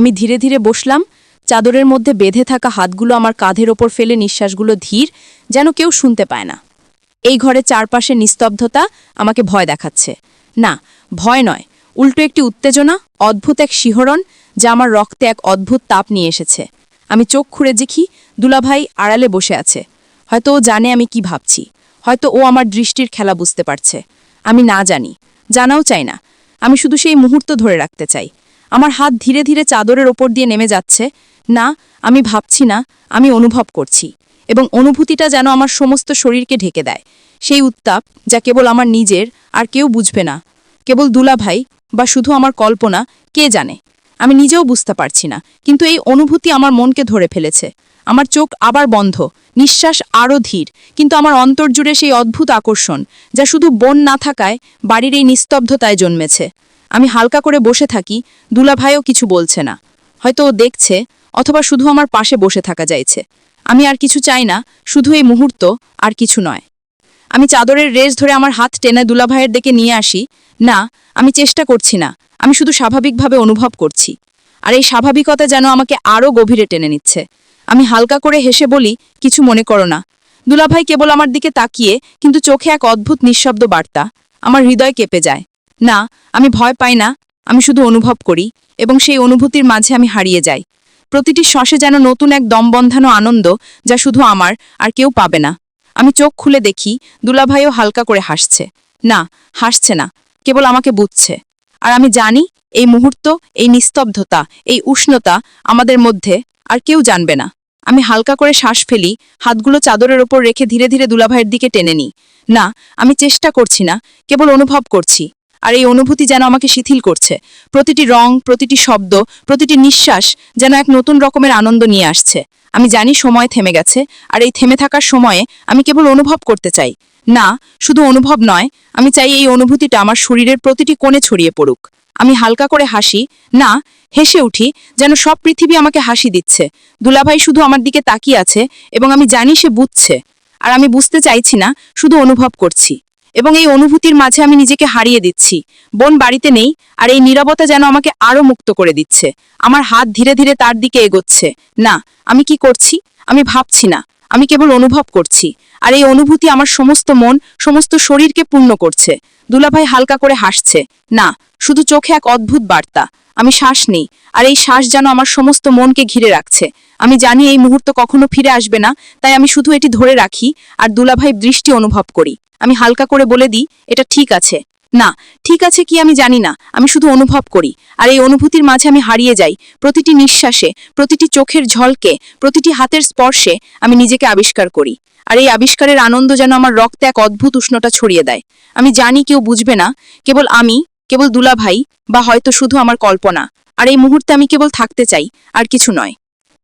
আমি ধীরে ধীরে বসলাম। চাদরের মধ্যে বেঁধে থাকা হাতগুলো আমার কাঁধের ওপর ফেলে নিঃশ্বাসগুলো ধীর, যেন কেউ শুনতে পায় না। এই ঘরে চারপাশে নিস্তব্ধতা আমাকে ভয় দেখাচ্ছে। না, ভয় নয়, উল্টো একটি উত্তেজনা, অদ্ভুত এক শিহরণ, যা আমার রক্তে এক অদ্ভুত তাপ নিয়ে এসেছে। আমি চোখ খুঁড়ে দেখি দুলাভাই আড়ালে বসে আছে। হয়তো ও জানে আমি কি ভাবছি। হয়তো ও আমার দৃষ্টির খেলা বুঝতে পারছে। আমি না জানি, জানাও চাই না। আমি শুধু সেই মুহূর্ত ধরে রাখতে চাই। আমার হাত ধীরে ধীরে চাদরের ওপর দিয়ে নেমে যাচ্ছে। না, আমি ভাবছি না, আমি অনুভব করছি। এবং অনুভূতিটা যেন আমার সমস্ত শরীরকে ঢেকে দেয়। সেই উত্তাপ যা কেবল আমার নিজের আর কেউ বুঝবে না। কেবল দুলাভাই বা শুধু আমার কল্পনা, কে জানে? আমি নিজেও বুঝতে পারছি না, কিন্তু এই অনুভূতি আমার মনকে ধরে ফেলেছে। আমার চোখ আবার বন্ধ, নিঃশ্বাস আরও ধীর, কিন্তু আমার অন্তর জুড়ে সেই অদ্ভুত আকর্ষণ যা শুধু বন না থাকায় বাড়ির এই নিস্তব্ধতায় জন্মেছে। আমি হালকা করে বসে থাকি, দুলাভাইও কিছু বলছে না। হয়তো ও দেখছে, অথবা শুধু আমার পাশে বসে থাকা যাইছে। আমি আর কিছু চাই না, শুধু এই মুহূর্ত, আর কিছু নয়। আমি চাদরের রেস ধরে আমার হাত টেনে দুলাভাইয়ের দিকে নিয়ে আসি, না, আমি চেষ্টা করছি না, আমি শুধু স্বাভাবিকভাবে অনুভব করছি। আর এই স্বাভাবিকতা যেন আমাকে আরও গভীরে টেনে নিচ্ছে। আমি হালকা করে হেসে বলি, কিছু মনে করো না। দুলাভাই কেবল আমার দিকে তাকিয়ে, কিন্তু চোখে এক অদ্ভুত নিঃশব্দ বার্তা, আমার হৃদয় কেঁপে যায়। না, আমি ভয় পাই না, আমি শুধু অনুভব করি, এবং সেই অনুভূতির মাঝে আমি হারিয়ে যাই। প্রতিটি শ্বাসে যেন নতুন এক দমবন্ধানো আনন্দ, যা শুধু আমার আর কেউ পাবে না। আমি চোখ খুলে দেখি, দুলাভাইও হালকা করে হাসছে। না হাসছে না, কেবল আমাকে বুঝছে। আর আমি জানি, এই মুহূর্ত, এই নিস্তব্ধতা, এই উষ্ণতা আমাদের মধ্যে আর কেউ জানবে না। আমি হালকা করে শ্বাস ফেলি, হাতগুলো চাদরের ওপর রেখে ধীরে ধীরে দুলাভাইয়ের দিকে টেনে নিই। না, আমি চেষ্টা করছি না, কেবল অনুভব করছি। আর এই অনুভূতি যেন আমাকে শিথিল করছে। প্রতিটি রং, প্রতিটি শব্দ, প্রতিটি নিঃশ্বাস যেন এক নতুন রকমের আনন্দ নিয়ে আসছে। আমি জানি সময় থেমে গেছে, আর এই থেমে থাকার সময়ে আমি কেবল অনুভব করতে চাই। না, শুধু অনুভব নয়, আমি চাই এই অনুভূতিটা আমার শরীরের প্রতিটি কোণে ছড়িয়ে পড়ুক। আমি হালকা করে হাসি, না, হেসে উঠি, যেন সব পৃথিবী আমাকে হাসি দিচ্ছে। দুলাভাই শুধু আমার দিকে তাকিয়ে আছে এবং আমি জানি সে বুঝছে। আর আমি বুঝতে চাইছি না, শুধু অনুভব করছি। এবং এই অনুভূতির মাঝে আমি নিজেকে হারিয়ে দিচ্ছি। বোন বাড়িতে নেই, আর এই নীরবতা যেন আমাকে আরও মুক্ত করে দিচ্ছে। আমার হাত ধীরে ধীরে তার দিকে এগোচ্ছে। না, আমি কি করছি? আমি ভাবছি না। আমি কেবল অনুভব করছি। আর এই অনুভূতি আমার সমস্ত মন, সমস্ত শরীরকে পূর্ণ করছে। দুলাভাই হালকা করে হাসছে। না, শুধু চোখে এক অদ্ভুত বার্তা। আমি শ্বাস নেই। আর এই শ্বাস যেন আমার সমস্ত মনকে ঘিরে রাখছে। আমি জানি এই মুহূর্ত কখনো ফিরে আসবে না, তাই আমি শুধু এটি ধরে রাখি, আর দুলাভাই দৃষ্টি অনুভব করি। আমি হালকা করে বলে দিই, এটা ঠিক আছে। না, ঠিক আছে কি আমি জানি না, আমি শুধু অনুভব করি। আর এই অনুভূতির মাঝে আমি হারিয়ে যাই। প্রতিটি নিঃশ্বাসে, প্রতিটি চোখের ঝলকে, প্রতিটি হাতের স্পর্শে আমি নিজেকে আবিষ্কার করি। আর এই আবিষ্কারের আনন্দ যেন আমার রক্তে এক অদ্ভুত উষ্ণতা ছড়িয়ে দেয়। আমি জানি কেউ বুঝবে না, কেবল আমি, কেবল দুলাভাই, বা হয়তো শুধু আমার কল্পনা। আর এই মুহূর্তে আমি কেবল থাকতে চাই, আর কিছু নয়।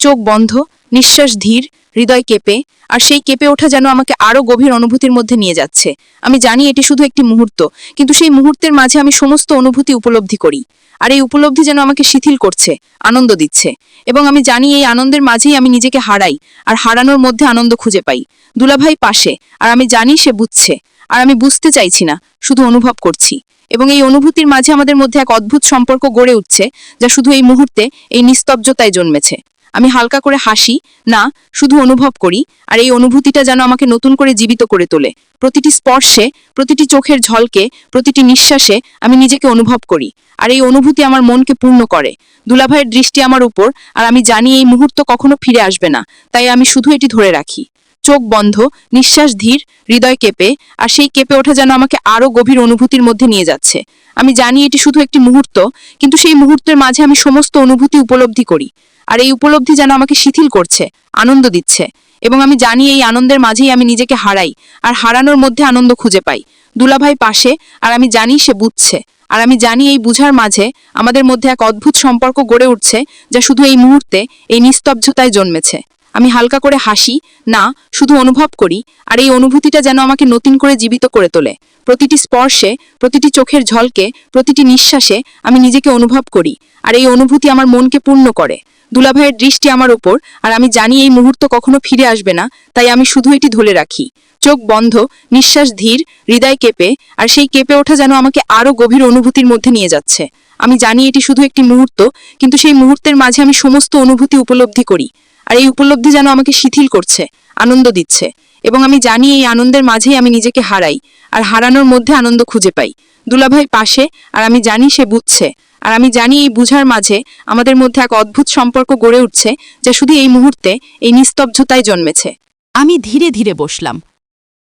চোখ বন্ধ, নিঃশ্বাস ধীর, হৃদয় কেঁপে, আর সেই কেঁপে ওঠা যেন আমাকে আরও গভীর অনুভূতির মধ্যে নিয়ে যাচ্ছে। আমি জানি এটি শুধু একটি মুহূর্ত, কিন্তু সেই মুহূর্তের মাঝে আমি সমস্ত অনুভূতি উপলব্ধি করি, আর এই উপলব্ধি যেন আমাকে শিথিল করছে, আনন্দ দিচ্ছে। এবং আমি জানি এই আনন্দের মাঝেই আমি নিজেকে হারাই, আর হারানোর মধ্যে আনন্দ খুঁজে পাই। দুলাভাই পাশে, আর আমি জানি সে বুঝছে, আর আমি বুঝতে চাইছি না, শুধু অনুভব করছি। এবং এই অনুভূতির মাঝে আমাদের মধ্যে এক অদ্ভুত সম্পর্ক গড়ে উঠছে, যা শুধু এই মুহূর্তে, এই নিস্তব্ধতায় জন্মেছে। আমি হালকা করে হাসি, না, শুধু অনুভব করি, আর এই অনুভূতিটা যেন আমাকে নতুন করে জীবিত করে তোলে। প্রতিটি স্পর্শে, প্রতিটি চোখের ঝলকে, প্রতিটি নিঃশ্বাসে আমি নিজেকে অনুভব করি, আর এই অনুভূতি আমার মনকে পূর্ণ করে। দুলাভাইয়ের দৃষ্টি আমার উপর, আর আমি জানি এই মুহূর্ত কখনো ফিরে আসবে না, তাই আমি শুধু এটি ধরে রাখি। চোখ বন্ধ, নিঃশ্বাস ধীর, হৃদয় কেঁপে, আর সেই কেঁপে ওঠা যেন আমাকে আরও গভীর অনুভূতির মধ্যে নিয়ে যাচ্ছে। আমি জানি এটি শুধু একটি মুহূর্ত, কিন্তু সেই মুহূর্তের মাঝে আমি সমস্ত অনুভূতি উপলব্ধি করি। আর এই উপলব্ধি যেন আমাকে শিথিল করছে, আনন্দ দিচ্ছে। এবং আমি জানি এই আনন্দের মাঝেই আমি নিজেকে হারাই, আর হারানোর মধ্যে আনন্দ খুঁজে পাই। দুলাভাই পাশে, আর আমি জানি সে বুঝছে। আর আমি জানি এই বুঝার মাঝে আমাদের মধ্যে এক অদ্ভুত সম্পর্ক গড়ে উঠছে, যা শুধু এই মুহূর্তে, এই নিস্তব্ধতায় জন্মেছে। আমি হালকা করে হাসি, না, শুধু অনুভব করি, আর এই অনুভূতিটা যেন আমাকে নতুন করে জীবিত করে তোলে। প্রতিটি স্পর্শে, প্রতিটি চোখের ঝলকে, প্রতিটি নিঃশ্বাসে আমি নিজেকে অনুভব করি, আর এই অনুভূতি আমার মনকে পূর্ণ করে। দুলাভাইয়ের দৃষ্টি আমার ওপর, আর আমি জানি এই মুহূর্ত কখনো ফিরে আসবে না, তাই আমি শুধু এটি ধরে রাখি। চোখ বন্ধ, নিঃশ্বাস ধীর, হৃদয় কেঁপে, আর সেই কেঁপে ওঠা যেন আমাকে আরও গভীর অনুভূতির মধ্যে নিয়ে যাচ্ছে। আমি জানি এটি শুধু একটি মুহূর্ত, কিন্তু সেই মুহূর্তের মাঝে আমি সমস্ত অনুভূতি উপলব্ধি করি, আর এই উপলব্ধি যেন আমাকে শিথিল করছে, আনন্দ দিচ্ছে, এবং আমি জানি এই আনন্দের মাঝেই আমি নিজেকে হারাই, আর হারানোর মধ্যে আনন্দ খুঁজে পাই। দুলাভাই পাশে, আর আমি জানি সে বুঝছে আর আমি জানি এই বুঝার মাঝে আমাদের মধ্যে এক অদ্ভুত সম্পর্ক গড়ে উঠছে যা শুধু এই মুহূর্তে এই নিস্তব্ধতায় জন্মেছে। আমি ধীরে ধীরে বসলাম।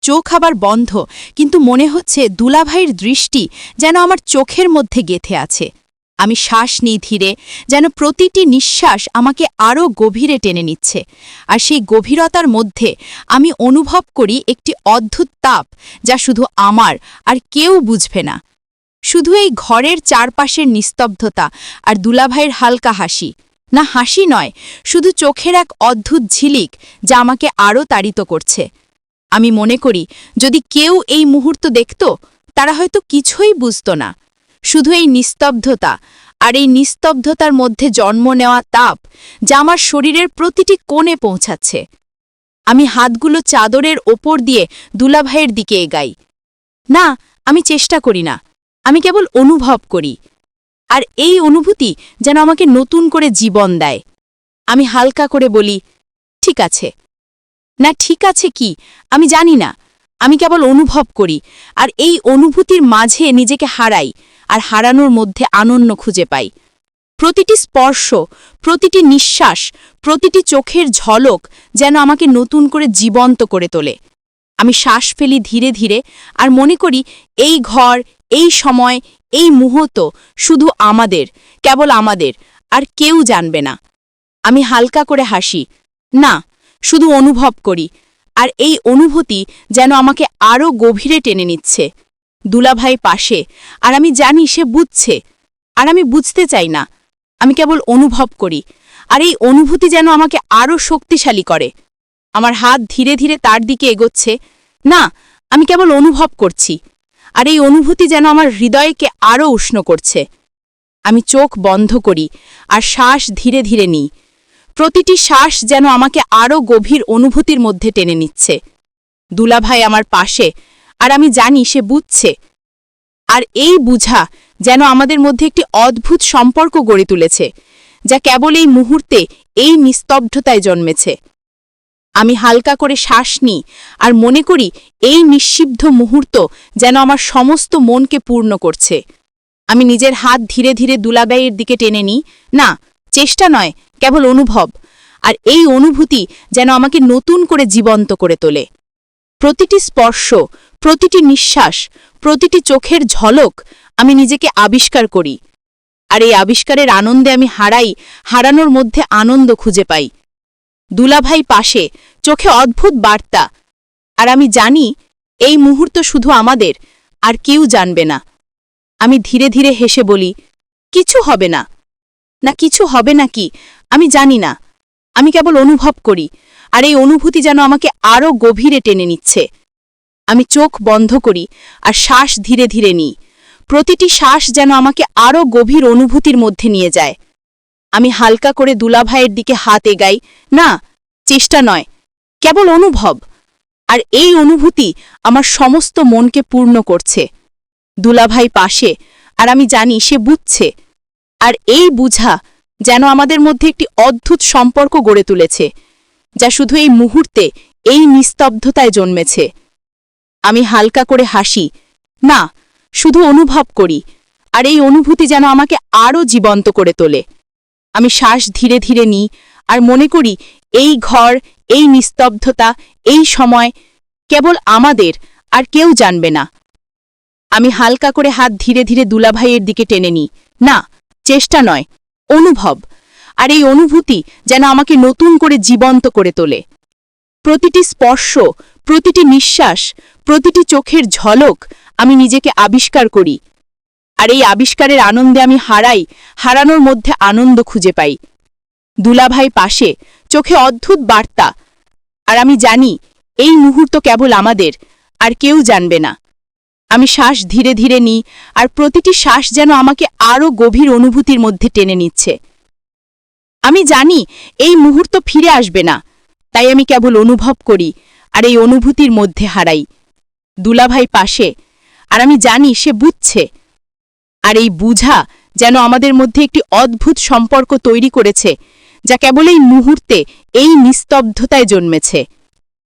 চোখ আবার বন্ধ, কিন্তু মনে হচ্ছে দুলাভাইয়ের দৃষ্টি যেন আমার চোখের মধ্যে গেথে আছে। আমি শ্বাস নিই ধীরে, যেন প্রতিটি নিঃশ্বাস আমাকে আরও গভীরে টেনে নিচ্ছে। আর সেই গভীরতার মধ্যে আমি অনুভব করি একটি অদ্ভুত তাপ যা শুধু আমার আর কেউ বুঝবে না। শুধু এই ঘরের চারপাশের নিস্তব্ধতা আর দুলাভাইয়ের হালকা হাসি। না, হাসি নয়, শুধু চোখের এক অদ্ভুত ঝিলিক যা আমাকে আরও তাড়িত করছে। আমি মনে করি, যদি কেউ এই মুহূর্ত দেখত, তারা হয়তো কিছুই বুঝত না। শুধু এই নিস্তব্ধতা আর এই নিস্তব্ধতার মধ্যে জন্ম নেওয়া তাপ যা আমার শরীরের প্রতিটি কোণে পৌঁছাচ্ছে। আমি হাতগুলো চাদরের ওপর দিয়ে দুলাভাইয়ের দিকে এগাই। না, আমি চেষ্টা করি না। আমি কেবল অনুভব করি। আর এই অনুভূতি যেন আমাকে নতুন করে জীবন দেয়। আমি হালকা করে বলি, ঠিক আছে। না, ঠিক আছে কি? আমি জানি না। আমি কেবল অনুভব করি, আর এই অনুভূতির মাঝে নিজেকে হারাই, আর হারানোর মধ্যে আনন্দ খুঁজে পাই। প্রতিটি স্পর্শ, প্রতিটি নিঃশ্বাস, প্রতিটি চোখের ঝলক যেন আমাকে নতুন করে জীবন্ত করে তোলে। আমি শ্বাস ফেলি ধীরে ধীরে, আর মনে করি, এই ঘর এই সময়, এই মুহূর্ত শুধু আমাদের, কেবল আমাদের, আর কেউ জানবে না। আমি হালকা করে হাসি, না, শুধু অনুভব করি, আর এই অনুভূতি যেন আমাকে আরও গভীরে টেনে নিচ্ছে। দুলাভাই পাশে, আর আমি জানি সে বুঝছে, আর আমি বুঝতে চাই না, আমি কেবল অনুভব করি, আর এই অনুভূতি যেন আমাকে আরও শক্তিশালী করে। আমার হাত ধীরে ধীরে তার দিকে এগোচ্ছে, না, আমি কেবল অনুভব করছি আর এই অনুভূতি যেন আমার হৃদয়কে আরও উষ্ণ করছে। আমি চোখ বন্ধ করি আর শ্বাস ধীরে ধীরে নিই। প্রতিটি শ্বাস যেন আমাকে আরও গভীর অনুভূতির মধ্যে টেনে নিচ্ছে। দুলাভাই আমার পাশে আর আমি জানি সে বুঝছে। আর এই বুঝা যেন আমাদের মধ্যে একটি অদ্ভুত সম্পর্ক গড়ে তুলেছে, যা কেবল এই মুহূর্তে এই নিস্তব্ধতায় জন্মেছে। আমি হালকা করে শ্বাস নিই আর মনে করি এই নিঃশিব্ধ মুহূর্ত যেন আমার সমস্ত মনকে পূর্ণ করছে। আমি নিজের হাত ধীরে ধীরে দুলাবাইয়ের দিকে টেনে নিই। না, চেষ্টা নয়, কেবল অনুভব। আর এই অনুভূতি যেন আমাকে নতুন করে জীবন্ত করে তোলে। প্রতিটি স্পর্শ, প্রতিটি নিঃশ্বাস, প্রতিটি চোখের ঝলক আমি নিজেকে আবিষ্কার করি। আর এই আবিষ্কারের আনন্দে আমি হারাই, হারানোর মধ্যে আনন্দ খুঁজে পাই। দুলাভাই পাশে চোখে অদ্ভুত বার্তা। আর আমি জানি এই মুহূর্ত শুধু আমাদের, আর কেউ জানবে না। আমি ধীরে ধীরে হেসে বলি, কিছু হবে না। না, কিছু হবে না কি আমি জানি না। আমি কেবল অনুভব করি, আর এই অনুভূতি যেন আমাকে আরও গভীরে টেনে নিচ্ছে। আমি চোখ বন্ধ করি, আর শ্বাস ধীরে ধীরে নিই। প্রতিটি শ্বাস যেন আমাকে আরও গভীর অনুভূতির মধ্যে নিয়ে যায়। আমি হালকা করে দুলাভাইয়ের দিকে হাত এগাই। না, চেষ্টা নয়, কেবল অনুভব। আর এই অনুভূতি আমার সমস্ত মনকে পূর্ণ করছে। দুলাভাই পাশে, আর আমি জানি সে বুঝছে। আর এই বুঝা যেন আমাদের মধ্যে একটি অদ্ভুত সম্পর্ক গড়ে তুলেছে, যা শুধু এই মুহূর্তে এই নিস্তব্ধতায় জন্মেছে। আমি হালকা করে হাসি, না, শুধু অনুভব করি, আর এই অনুভূতি যেন আমাকে আরও জীবন্ত করে তোলে। আমি শ্বাস ধীরে ধীরে নিই আর মনে করি এই ঘর, এই নিস্তব্ধতা, এই সময় কেবল আমাদের আর কেউ জানবে না। আমি হালকা করে হাত ধীরে ধীরে দুলাভাইয়ের দিকে টেনে নিই। না, চেষ্টা নয়, অনুভব। আর এই অনুভূতি যেন আমাকে নতুন করে জীবন্ত করে তোলে। প্রতিটি স্পর্শ, প্রতিটি নিঃশ্বাস, প্রতিটি চোখের ঝলক আমি নিজেকে আবিষ্কার করি। আর এই আবিষ্কারের আনন্দে আমি হারাই, হারানোর মধ্যে আনন্দ খুঁজে পাই। দুলাভাই পাশে, চোখে অদ্ভুত বার্তা। আর আমি জানি, এই মুহূর্ত কেবল আমাদের, আর কেউ জানবে না। আমি শ্বাস ধীরে ধীরে নিই, আর প্রতিটি শ্বাস যেন আমাকে আরও গভীর অনুভূতির মধ্যে টেনে নিচ্ছে। আমি জানি, এই মুহূর্ত ফিরে আসবে না। তাই আমি কেবল অনুভব করি, আর এই অনুভূতির মধ্যে হারাই। দুলাভাই পাশে, আর আমি জানি সে বুঝছে। আর এই বুঝা যেন আমাদের মধ্যে একটি অদ্ভুত সম্পর্ক তৈরি করেছে, যা কেবল এই মুহূর্তে এই নিস্তব্ধতায় জন্মেছে।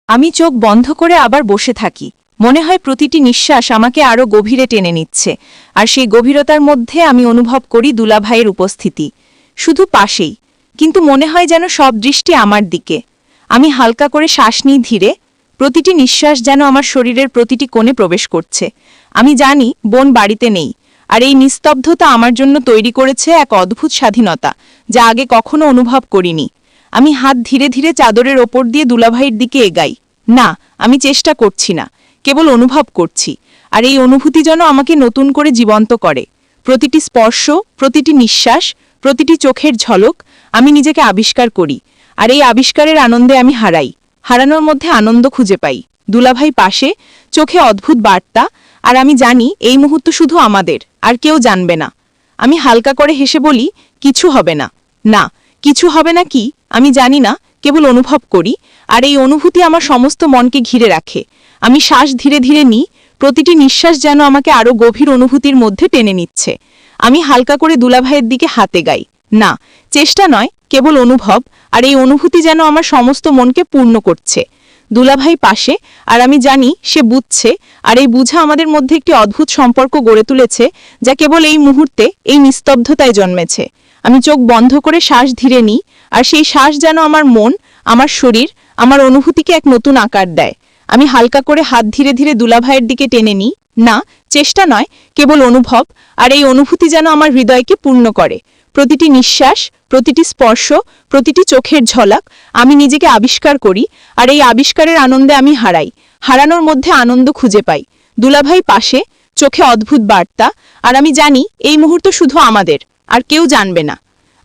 আমি চোখ বন্ধ করে আবার বসে থাকি। মনে হয় প্রতিটি নিঃশ্বাস আমাকে আরও গভীরে টেনে নিচ্ছে, আর সেই গভীরতার মধ্যে আমি অনুভব করি দুলাভাইয়ের উপস্থিতি। শুধু পাশেই, কিন্তু মনে হয় যেন সব দৃষ্টি আমার দিকে। আমি হালকা করে শ্বাস নিই ধীরে, প্রতিটি নিঃশ্বাস যেন আমার শরীরের প্রতিটি কোণে প্রবেশ করছে। আমি জানি, বোন বাড়িতে নেই আর এই নিস্তব্ধতা আমার জন্য তৈরি করেছে এক অদ্ভুত স্বাধীনতা, যা আগে কখনো অনুভব করিনি। আমি হাত ধীরে ধীরে চাদরের ওপর দিয়ে দুলাভাইয়ের দিকে এগাই। না, আমি চেষ্টা করছি না, কেবল অনুভব করছি, আর এই অনুভূতি যেন আমাকে নতুন করে জীবন্ত করে। প্রতিটি স্পর্শ, প্রতিটি নিঃশ্বাস, প্রতিটি চোখের ঝলক আমি নিজেকে আবিষ্কার করি, আর এই আবিষ্কারের আনন্দে আমি হারাই। হারানোর মধ্যে আনন্দ খুঁজে পাই। দুলাভাই পাশে, চোখে অদ্ভুত বার্তা, আর আমি জানি এই মুহূর্ত শুধু আমাদের। আর কেউ জানবে না। আমি হালকা করে হেসে বলি, কিছু হবে না। না, কিছু হবে না কি? আমি জানি না, কেবল অনুভব করি, আর এই অনুভূতি আমার সমস্ত মনকে ঘিরে রাখে। আমি শ্বাস ধীরে ধীরে নিই, প্রতিটি নিঃশ্বাস যেন আমাকে আরও গভীর অনুভূতির মধ্যে টেনে নিচ্ছে। আমি হালকা করে দুলাভাইয়ের দিকে হাতে গাই, না, চেষ্টা নয়, কেবল অনুভব, আর এই অনুভূতি যেন আমার সমস্ত মনকে পূর্ণ করছে। দুলাভাই পাশে, আর আমি জানি সে বুঝছে, আর এই বুঝা আমাদের মধ্যে একটি অদ্ভুত সম্পর্ক গড়ে তুলেছে, যা কেবল এই মুহূর্তে এই নিস্তব্ধতায় জন্মেছে। আমি চোখ বন্ধ করে শ্বাস ধীরে নিই, আর সেই শ্বাস যেন আমার মন, আমার শরীর, আমার অনুভূতিকে এক নতুন আকার দেয়। আমি হালকা করে হাত ধীরে ধীরে দুলাভাইয়ের দিকে টেনে নিই, না, চেষ্টা নয়, কেবল অনুভব, আর এই অনুভূতি যেন আমার হৃদয়কে পূর্ণ করে। প্রতিটি নিঃশ্বাস প্রতিটি স্পর্শ, প্রতিটি চোখের ঝলক আমি নিজেকে আবিষ্কার করি আর এই আবিষ্কারের আনন্দে আমি হারাই। হারানোর মধ্যে আনন্দ খুঁজে পাই। দুলাভাই পাশে, চোখে অদ্ভুত বার্তা আর আমি জানি এই মুহূর্ত শুধু আমাদের, আর কেউ জানবে না।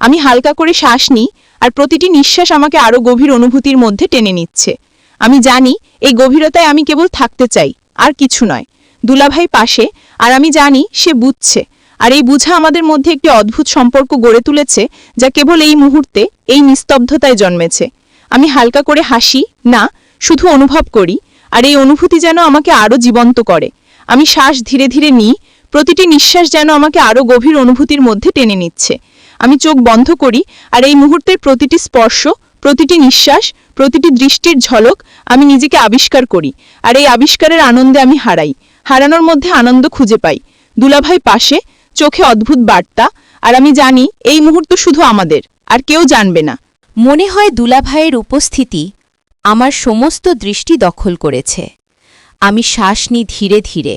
আমি হালকা করে শ্বাস নিই আর প্রতিটি নিঃশ্বাস আমাকে আরও গভীর অনুভূতির মধ্যে টেনে নিচ্ছে। আমি জানি এই গভীরতায় আমি কেবল থাকতে চাই, আর কিছু নয়। দুলাভাই পাশে, আর আমি জানি সে বুঝছে। আর এই বুঝা আমাদের মধ্যে একটি অদ্ভুত সম্পর্ক গড়ে তুলেছে, যা কেবল এই মুহূর্তে এই নিস্তব্ধতায় জন্মেছে। আমি হালকা করে হাসি, না, শুধু অনুভব করি, আর এই অনুভূতি যেন আমাকে আরও জীবন্ত করে। আমি শ্বাস ধীরে ধীরে নিই, প্রতিটি নিঃশ্বাস যেন আমাকে আরও গভীর অনুভূতির মধ্যে টেনে নিচ্ছে। আমি চোখ বন্ধ করি, আর এই মুহূর্তের প্রতিটি স্পর্শ, প্রতিটি নিঃশ্বাস, প্রতিটি দৃষ্টির ঝলক আমি নিজেকে আবিষ্কার করি, আর এই আবিষ্কারের আনন্দে আমি হারাই। হারানোর মধ্যে আনন্দ খুঁজে পাই। দুলাভাই পাশে চোখে অদ্ভুত বার্তা, আর আমি জানি এই মুহূর্ত শুধু আমাদের, আর কেউ জানবে না। মনে হয় দুলাভাইয়ের উপস্থিতি আমার সমস্ত দৃষ্টি দখল করেছে। আমি শ্বাস নিই ধীরে ধীরে।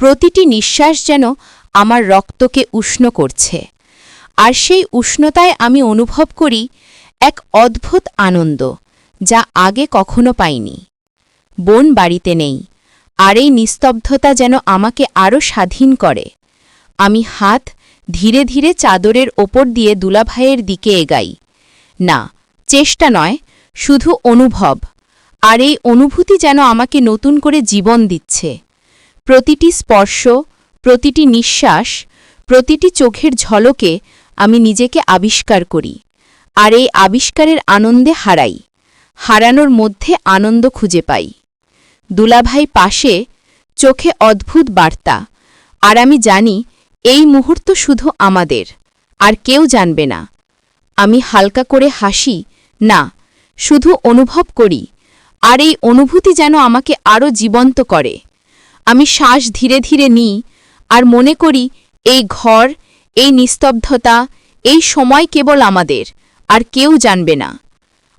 প্রতিটি নিঃশ্বাস যেন আমার রক্তকে উষ্ণ করছে। আর সেই উষ্ণতায় আমি অনুভব করি এক অদ্ভুত আনন্দ, যা আগে কখনো পাইনি। বোন বাড়িতে নেই, আর এই নিস্তব্ধতা যেন আমাকে আরও স্বাধীন করে। আমি হাত ধীরে ধীরে চাদরের ওপর দিয়ে দুলাভাইয়ের দিকে এগাই। না, চেষ্টা নয়, শুধু অনুভব। আর এই অনুভূতি যেন আমাকে নতুন করে জীবন দিচ্ছে। প্রতিটি স্পর্শ, প্রতিটি নিঃশ্বাস, প্রতিটি চোখের ঝলকে আমি নিজেকে আবিষ্কার করি। আর এই আবিষ্কারের আনন্দে হারাই। হারানোর মধ্যে আনন্দ খুঁজে পাই। দুলাভাই পাশে চোখে অদ্ভুত বার্তা। আর আমি জানি এই মুহূর্ত শুধু আমাদের, আর কেউ জানবে না। আমি হালকা করে হাসি, না, শুধু অনুভব করি, আর এই অনুভূতি যেন আমাকে আরও জীবন্ত করে। আমি শ্বাস ধীরে ধীরে নিই, আর মনে করি, এই ঘর, এই নিস্তব্ধতা, এই সময় কেবল আমাদের, আর কেউ জানবে না।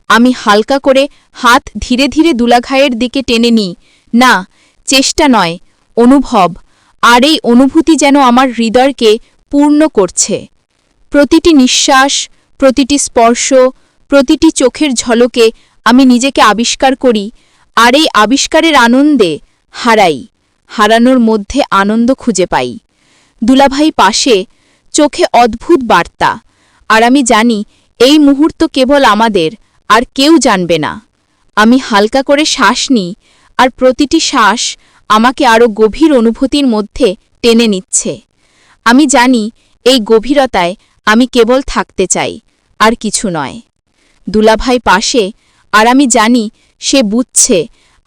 আমি হালকা করে হাত ধীরে ধীরে দুলাঘায়ের দিকে টেনে নিই, না, চেষ্টা নয়, অনুভব আর এই অনুভূতি যেন আমার হৃদয়কে পূর্ণ করছে। প্রতিটি নিঃশ্বাস, প্রতিটি স্পর্শ, প্রতিটি চোখের ঝলকে আমি নিজেকে আবিষ্কার করি আর এই আবিষ্কারের আনন্দে হারাই, হারানোর মধ্যে আনন্দ খুঁজে পাই। দুলাভাই পাশে চোখে অদ্ভুত বার্তা, আর আমি জানি এই মুহূর্ত কেবল আমাদের আর কেউ জানবে না। আমি হালকা করে শ্বাস নিই আর প্রতিটি শ্বাস আমাকে আরও গভীর অনুভূতির মধ্যে টেনে নিচ্ছে। আমি জানি, এই গভীরতায় আমি কেবল থাকতে চাই, আর কিছু নয়। দুলাভাই পাশে, আর আমি জানি, সে বুঝছে,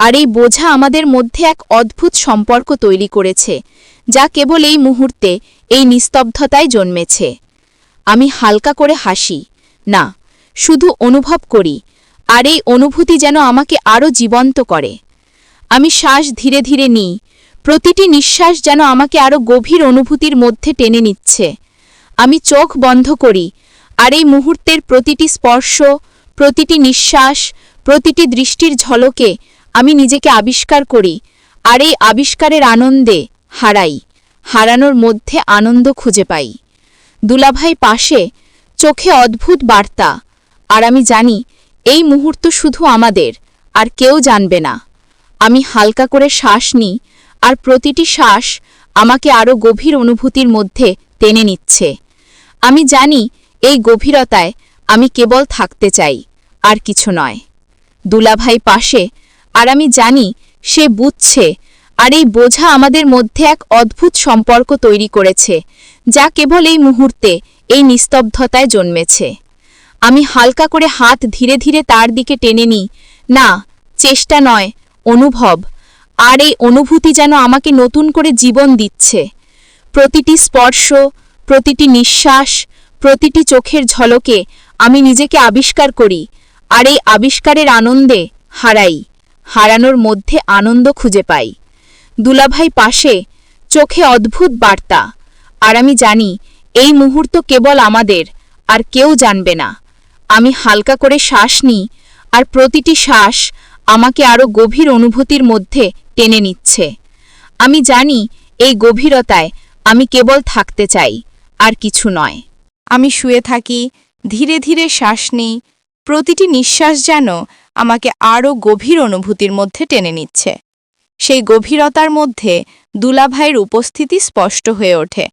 আর এই বোঝা আমাদের মধ্যে এক অদ্ভুত সম্পর্ক তৈরি করেছে, যা কেবল এই মুহূর্তে, এই নিস্তব্ধতায় জন্মেছে। আমি হালকা করে হাসি, না, শুধু অনুভব করি, আর এই অনুভূতি যেন আমাকে আরও জীবন্ত করে। আমি শ্বাস ধীরে ধীরে নিই। প্রতিটি নিঃশ্বাস যেন আমাকে আরও গভীর অনুভূতির মধ্যে টেনে নিচ্ছে। আমি চোখ বন্ধ করি, আর এই মুহূর্তের প্রতিটি স্পর্শ, প্রতিটি নিঃশ্বাস, প্রতিটি দৃষ্টির ঝলকে আমি নিজেকে আবিষ্কার করি, আর এই আবিষ্কারের আনন্দে হারাই, হারানোর মধ্যে আনন্দ খুঁজে পাই। দুলাভাই পাশে, চোখে অদ্ভুত বার্তা, আর আমি জানি, এই মুহূর্ত শুধু আমাদের, আর কেউ জানবে না। আমি হালকা করে শ্বাস নিই, আর প্রতিটি শ্বাস আমাকে আরও গভীর অনুভূতির মধ্যে টেনে নিচ্ছে। আমি জানি এই গভীরতায় আমি কেবল থাকতে চাই, আর কিছু নয়। দুলাভাই পাশে, আর আমি জানি সে বুঝছে, আর এই বোঝা আমাদের মধ্যে এক অদ্ভুত সম্পর্ক তৈরি করেছে, যা কেবল এই মুহূর্তে এই নিস্তব্ধতায় জন্মেছে। আমি হালকা করে হাত ধীরে ধীরে তার দিকে টেনে নিই, না, চেষ্টা নয় অনুভব, আর এই অনুভূতি যেন আমাকে নতুন করে জীবন দিচ্ছে। প্রতিটি স্পর্শ, প্রতিটি নিঃশ্বাস, প্রতিটি চোখের ঝলকে আমি নিজেকে আবিষ্কার করি, আর এই আবিষ্কারের আনন্দে হারাই, হারানোর মধ্যে আনন্দ খুঁজে পাই। দুলাভাই পাশে, চোখে অদ্ভুত বার্তা, আর আমি জানি এই মুহূর্ত কেবল আমাদের, আর কেউ জানবে না। আমি হালকা করে শ্বাস নিই, আর প্রতিটি শ্বাস আমাকে আরও গভীর অনুভূতির মধ্যে টেনে নিচ্ছে। আমি জানি, এই গভীরতায় আমি কেবল থাকতে চাই, আর কিছু নয়। আমি শুয়ে থাকি, ধীরে ধীরে শ্বাস নিই, প্রতিটি নিঃশ্বাস যেন আমাকে আরও গভীর অনুভূতির মধ্যে টেনে নিচ্ছে। সেই গভীরতার মধ্যে দুলাভাইয়ের উপস্থিতি স্পষ্ট হয়ে ওঠে,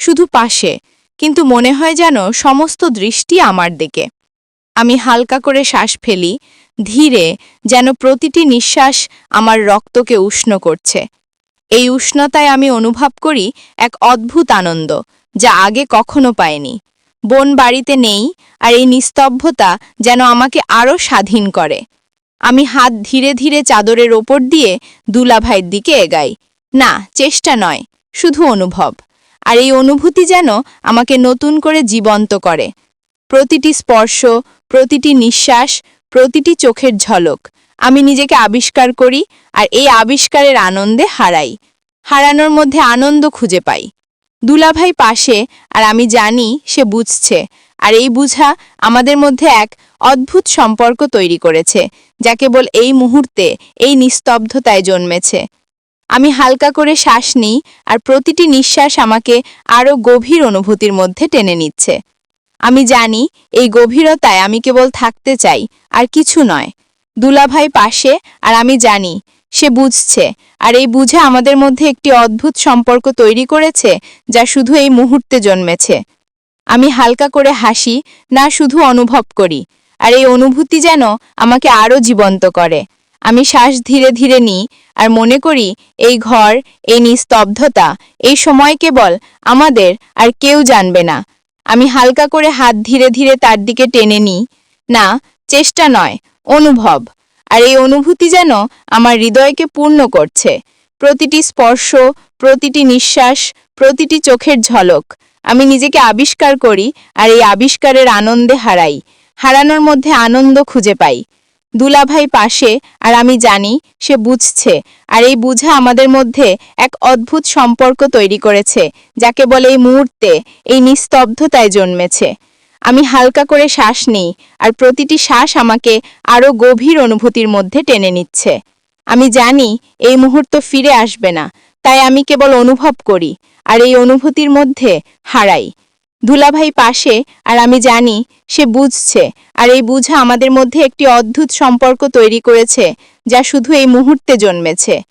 শুধু পাশে, কিন্তু মনে হয় যেন সমস্ত দৃষ্টি আমার দিকে। আমি হালকা করে শ্বাস ফেলি ধীরে যেন প্রতিটি নিঃশ্বাস আমার রক্তকে উষ্ণ করছে। এই উষ্ণতায় আমি অনুভব করি এক অদ্ভুত আনন্দ যা আগে কখনো পাইনি। বোন বাড়িতে নেই আর এই নিস্তব্ধতা যেন আমাকে আরও স্বাধীন করে। আমি হাত ধীরে ধীরে চাদরের ওপর দিয়ে দুলাভাইয়ের দিকে এগাই। না, চেষ্টা নয়, শুধু অনুভব। আর এই অনুভূতি যেন আমাকে নতুন করে জীবন্ত করে। প্রতিটি স্পর্শ, প্রতিটি নিঃশ্বাস প্রতিটি চোখের ঝলক। আমি নিজেকে আবিষ্কার করি আর এই আবিষ্কারের আনন্দে হারাই। হারানোর মধ্যে আনন্দ খুঁজে পাই। দুলাভাই পাশে আর আমি জানি সে বুঝছে। আর এই বুঝা আমাদের মধ্যে এক অদ্ভুত সম্পর্ক তৈরি করেছে, যা কেবল এই মুহূর্তে এই নিস্তব্ধতায় জন্মেছে। আমি হালকা করে শ্বাস নিই আর প্রতিটি নিঃশ্বাস আমাকে আরও গভীর অনুভূতির মধ্যে টেনে নিচ্ছে। আমি জানি, এই গভীরতায় আমি কেবল থাকতে চাই, আর কিছু নয়। দুলাভাই পাশে, আর আমি জানি, সে বুঝছে, আর এই বুঝে আমাদের মধ্যে একটি অদ্ভুত সম্পর্ক তৈরি করেছে, যা শুধু এই মুহূর্তে জন্মেছে। আমি হালকা করে হাসি, না শুধু অনুভব করি, আর এই অনুভূতি যেন আমাকে আরও জীবন্ত করে। আমি শ্বাস ধীরে ধীরে নিই, আর মনে করি, এই ঘর, এই নিস্তব্ধতা, এই সময় কেবল আমাদের, আর কেউ জানবে না। আমি হালকা করে হাত ধীরে ধীরে তার দিকে টেনে নিই। না, চেষ্টা নয়, অনুভব। আর এই অনুভূতি যেন আমার হৃদয়কে পূর্ণ করছে। প্রতিটি স্পর্শ, প্রতিটি নিঃশ্বাস, প্রতিটি চোখের ঝলক, আমি নিজেকে আবিষ্কার করি আর এই আবিষ্কারের আনন্দে হারাই। হারানোর মধ্যে আনন্দ খুঁজে পাই। দুলাভাই পাশে, আর আমি জানি, সে বুঝছে। আর এই বুঝা আমাদের মধ্যে এক অদ্ভুত সম্পর্ক তৈরি করেছে, যাকে বলে এই মুহূর্তে এই নিস্তব্ধতায় জন্মেছে। আমি হালকা করে শ্বাস নিই, আর প্রতিটি শ্বাস আমাকে আরও গভীর অনুভূতির মধ্যে টেনে নিচ্ছে। আমি জানি, এই মুহূর্ত ফিরে আসবে না, তাই আমি কেবল অনুভব করি, আর এই অনুভূতির মধ্যে হারাই। ধুলাভাই পাশে, আর আমি জানি, সে বুঝছে। আর এই বুঝা আমাদের মধ্যে একটি অদ্ভুত সম্পর্ক তৈরি করেছে, যা শুধু এই মুহূর্তে জন্মেছে।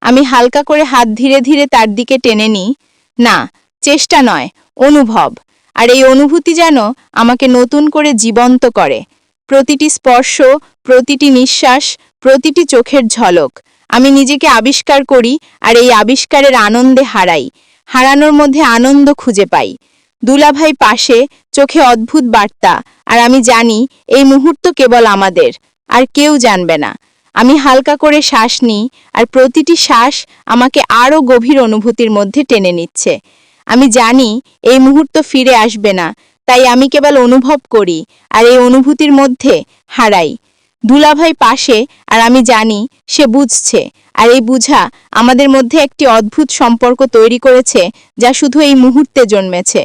আমি হালকা করে হাত ধীরে ধীরে তার দিকে টেনে নিই। না, চেষ্টা নয়, অনুভব। আর এই অনুভূতি যেন আমাকে নতুন করে জীবন্ত করে। প্রতিটি স্পর্শ, প্রতিটি নিঃশ্বাস, প্রতিটি চোখের ঝলক। আমি নিজেকে আবিষ্কার করি, আর এই আবিষ্কারের আনন্দে হারাই। হারানোর মধ্যে আনন্দ খুঁজে পাই। দুলাভাই পাশে চোখে অদ্ভুত বার্তা, আর আমি জানি এই মুহূর্ত কেবল আমাদের, আর কেউ জানবে না। আমি হালকা করে শ্বাস নিই, আর প্রতিটি শ্বাস আমাকে আরও গভীর অনুভূতির মধ্যে টেনে নিচ্ছে। আমি জানি এই মুহূর্ত ফিরে আসবে না, তাই আমি কেবল অনুভব করি, আর এই অনুভূতির মধ্যে হারাই। দুলাভাই পাশে, আর আমি জানি সে বুঝছে, আর এই বুঝা আমাদের মধ্যে একটি অদ্ভুত সম্পর্ক তৈরি করেছে, যা শুধু এই মুহূর্তে জন্মেছে।